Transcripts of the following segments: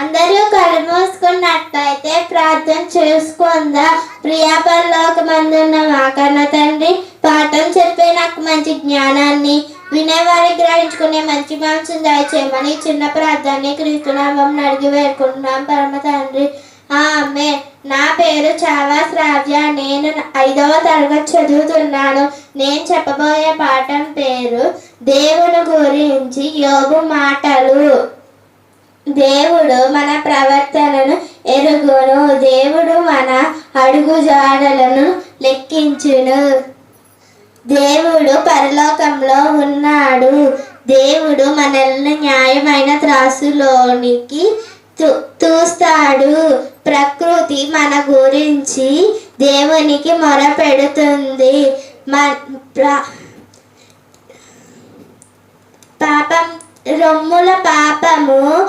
అందరూ కళ్ళు ప్రార్థన చేసుకుందా. ప్రియాపరలోకమందున్న మా కన్న తండ్రి పాఠం చెప్పే నాకు మంచి జ్ఞానాన్ని వినేవారికి గ్రహించుకునే మంచి మనసు దయచేయమని చిన్న ప్రార్థనని క్రీస్తునామం అడిగి వేడుకుంటున్నాం పరమ తండ్రి. ఆమె నా పేరు చావా శ్రావ్య నేను ఐదవ తరగతి చదువుతున్నాను. నేను చెప్పబోయే పాఠం పేరు దేవుని గురించి యోగు మాటలు. దేవుడు మన ప్రవర్తనను ఎరుగును. దేవుడు మన అడుగు జాడలను లెక్కించును. దేవుడు పరలోకంలో ఉన్నాడు. దేవుడు మనల్ని న్యాయమైన త్రాసులోనికి చూస్తాడు ప్రకృతి మన గురించి దేవునికి మొరపెడుతుంది. మన ప్ర- పాపం రొమ్ముల పాపము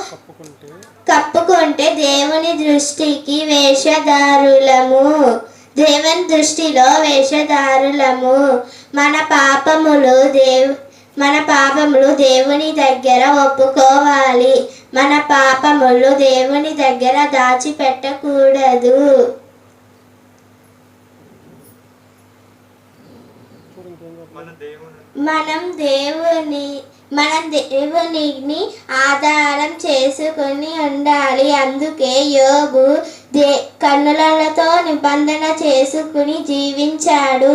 కప్పుకుంటే? దేవుని దృష్టికి వేషధారులము. దేవుని దృష్టిలో వేషధారులము. మన పాపములు దేవ్ మన పాపములు దేవుని దగ్గర ఒప్పుకోవాలి. మన పాపములు దేవుని దగ్గర దాచిపెట్టకూడదు. మనం దేవుని మనం దేవునిని ఆధారం చేసుకుని ఉండాలి. అందుకే యోగు దే కన్నులతో నిబంధన చేసుకుని జీవించాడు.